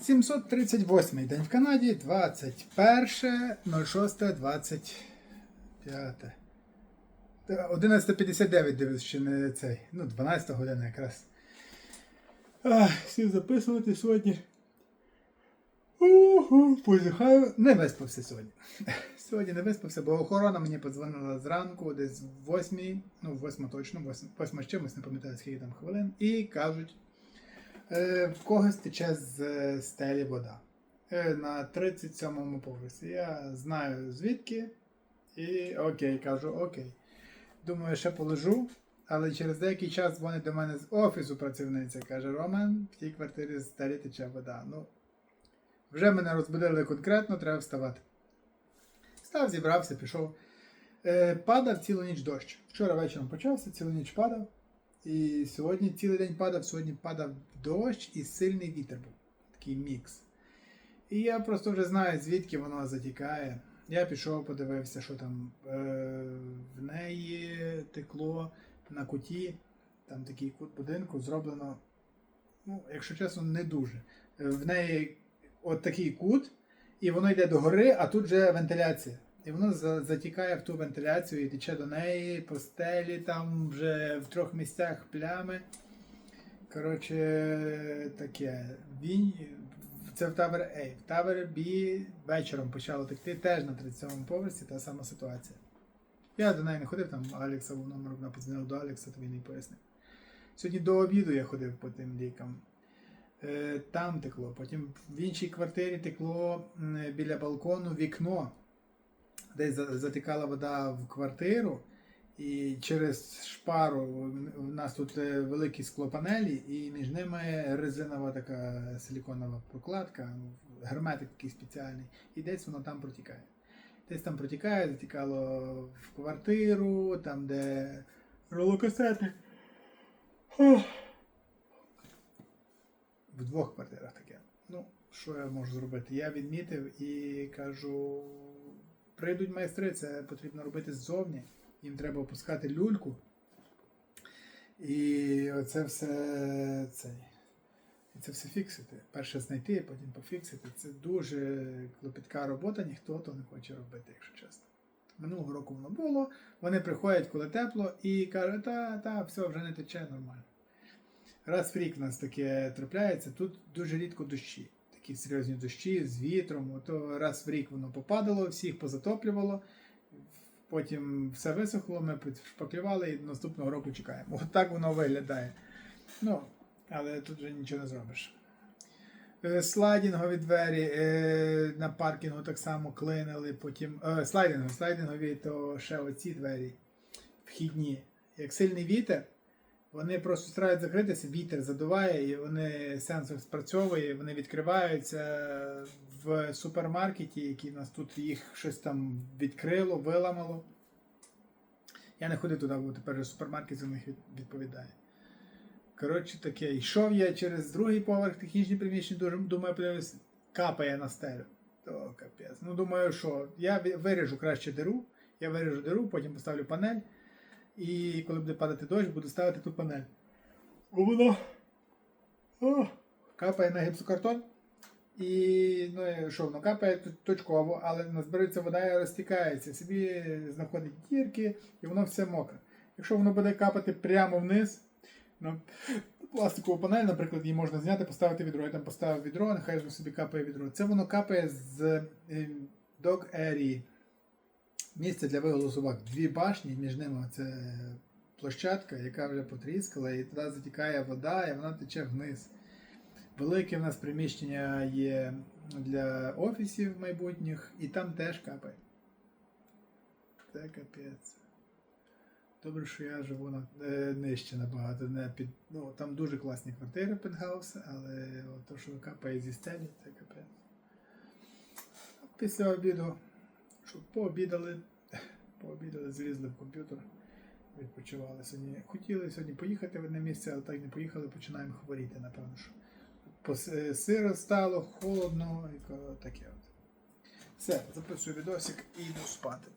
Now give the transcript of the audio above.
738 день в Канаді, 21.06.25. 11.59 дивлюсь, ще не цей. Ну, 12 година якраз. Ах, записувати сьогодні. Уху, позіхаю. Не виспався сьогодні. Сьогодні не виспався, бо охорона мені подзвонила зранку, десь в 8, ну, в 8 точно, 8, 8 з чимось, не пам'ятаю, скільки там хвилин, і кажуть, в когось тече з е, стелі вода. Е, на 37-му поверсі. Я знаю звідки. І окей, кажу, окей. Думаю, ще полежу. Але через деякий час дзвонить до мене з офісу працівниця. Каже, Роман, в тій квартирі з стелі тече вода. Ну, вже мене розбудили конкретно, треба вставати. Став, зібрався, пішов. Е, падав цілу ніч дощ. Вчора вечором почався, цілу ніч падав. І сьогодні цілий день падав, сьогодні падав дощ і сильний вітер був. Такий мікс. І я просто вже знаю, звідки воно затікає. Я пішов, подивився, що там е, в неї текло на куті. Там такий кут будинку зроблено, ну, якщо чесно, не дуже. Е, В неї от такий кут, і воно йде до гори, а тут вже вентиляція. І воно затікає в ту вентиляцію і тече до неї, по стелі, там вже в трьох місцях плями. Коротше, таке. Він, це в Тавер A. В Тавер B вечором почало текти теж на 37-му поверсі, та сама ситуація. Я до неї не ходив, там Алекса був номер, вона подзвонила до Алекса, то він їй пояснив. Сьогодні до обіду я ходив по тим лікам. Е, Там текло. Потім в іншій квартирі текло біля балкону вікно, десь затікала вода в квартиру. І через шпару у нас тут е, великі склопанелі, і між ними резинова така силіконова прокладка, герметик такий спеціальний, і десь воно там протікає. Десь там протікає, затікало в квартиру, там, де ролокасети. В двох квартирах таке. Ну, що я можу зробити? Я відмітив і кажу: прийдуть майстри, це потрібно робити ззовні. Їм треба опускати люльку. І оце все цей. І це все фіксити. Перше знайти, потім пофіксити. Це дуже клопітка робота, ніхто то не хоче робити, якщо чесно. Минулого року воно було. Вони приходять, коли тепло, і кажуть, та, та, все, вже не тече нормально. Раз в рік у нас таке трапляється, тут дуже рідко дощі. Такі серйозні дощі з вітром. Ото раз в рік воно попадало, всіх позатоплювало. Потім все висохло, ми підшпаклювали і наступного року чекаємо. От так воно виглядає. Ну, але тут вже нічого не зробиш. Е, Слайдингові двері е, на паркінгу так само клинили, потім. Е, слайдингові, слайдингові, то ще оці двері вхідні. Як сильний вітер, вони просто старають закритися, вітер задуває, і вони сенсор спрацьовує, вони відкриваються в супермаркеті, який в нас тут їх щось там відкрило, виламало. Я не ходив туди, бо тепер супермаркет за них відповідає. Коротше таке, йшов я через другий поверх технічні приміщення, дуже думаю, подивлюсь, капає на стелю. То капець. Ну, думаю, що я виріжу краще диру, я виріжу диру, потім поставлю панель. І коли буде падати дощ, буду ставити ту панель. Воно капає на гіпсокартон. І ну, що воно капає точково, але назбирається вода і розтікається. Собі знаходить дірки, і воно все мокре. Якщо воно буде капати прямо вниз, на пластикову панель, наприклад, її можна зняти, поставити відро. Я там поставив відро, нехай собі капає відро. Це воно капає з е, Dog Area. Місце для виголу собак. Дві башні, між ними це площадка, яка вже потріскала, і туди затікає вода, і вона тече вниз. Велике в нас приміщення є для офісів майбутніх, і там теж капає. Це капець. Добре, що я живу на, е, нижче набагато. Не під, ну, там дуже класні квартири пентхаус, але от то, що капає зі стелі, це капець. Після обіду, щоб пообідали, пообідали, злізли в комп'ютер, відпочивали сьогодні. Хотіли сьогодні поїхати в одне місце, але так не поїхали, починаємо хворіти, напевно. що. Е, Сиро стало, холодно і таке от. Все, записую відосик і йду спати.